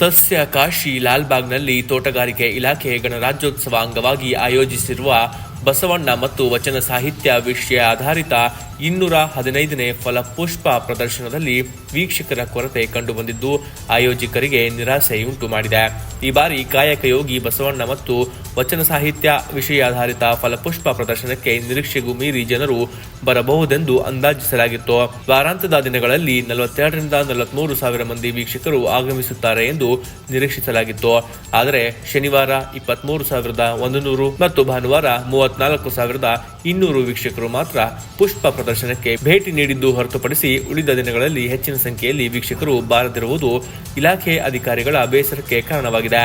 ಸಸ್ಯ ಕಾಶಿ ಲಾಲ್ಬಾಗ್ನಲ್ಲಿ ತೋಟಗಾರಿಕೆ ಇಲಾಖೆ ಗಣರಾಜ್ಯೋತ್ಸವ ಅಂಗವಾಗಿ ಆಯೋಜಿಸಿರುವ ಬಸವಣ್ಣ ಮತ್ತು ವಚನ ಸಾಹಿತ್ಯ ವಿಷಯ ಆಧಾರಿತ ಇನ್ನೂರ ಹದಿನೈದನೇ ಫಲಪುಷ್ಪ ಪ್ರದರ್ಶನದಲ್ಲಿ ವೀಕ್ಷಕರ ಕೊರತೆ ಕಂಡುಬಂದಿದ್ದು ಆಯೋಜಕರಿಗೆ ನಿರಾಸೆಯುಂಟು ಮಾಡಿದೆ. ಈ ಬಾರಿ ಕಾಯಕ ಯೋಗಿ ಬಸವಣ್ಣ ಮತ್ತು ವಚನ ಸಾಹಿತ್ಯ ವಿಷಯ ಆಧಾರಿತ ಫಲಪುಷ್ಪ ಪ್ರದರ್ಶನಕ್ಕೆ ನಿರೀಕ್ಷೆಗೂ ಮೀರಿ ಜನರು ಬರಬಹುದೆಂದು ಅಂದಾಜಿಸಲಾಗಿತ್ತು. ವಾರಾಂತ್ಯದ ದಿನಗಳಲ್ಲಿ ನಲವತ್ತೆರಡರಿಂದ ನಲವತ್ಮೂರು ಸಾವಿರ ಮಂದಿ ವೀಕ್ಷಕರು ಆಗಮಿಸುತ್ತಾರೆ ಎಂದು ನಿರೀಕ್ಷಿಸಲಾಗಿತ್ತು. ಆದರೆ ಶನಿವಾರ ಇಪ್ಪತ್ಮೂರು ಸಾವಿರದ ಒಂದು ನೂರು ಮತ್ತು ಭಾನುವಾರ ಮೂವತ್ನಾಲ್ಕು ಸಾವಿರದ ಇನ್ನೂರು ವೀಕ್ಷಕರು ಮಾತ್ರ ಪುಷ್ಪ ಪ್ರದರ್ಶನಕ್ಕೆ ಭೇಟಿ ನೀಡಿದ್ದು ಹೊರತುಪಡಿಸಿ ಉಳಿದ ದಿನಗಳಲ್ಲಿ ಹೆಚ್ಚಿನ ಸಂಖ್ಯೆಯಲ್ಲಿ ವೀಕ್ಷಕರು ಬಾರದಿರುವುದು ಇಲಾಖೆ ಅಧಿಕಾರಿಗಳ ಬೇಸರಕ್ಕೆ ಕಾರಣವಾಗಿದೆ.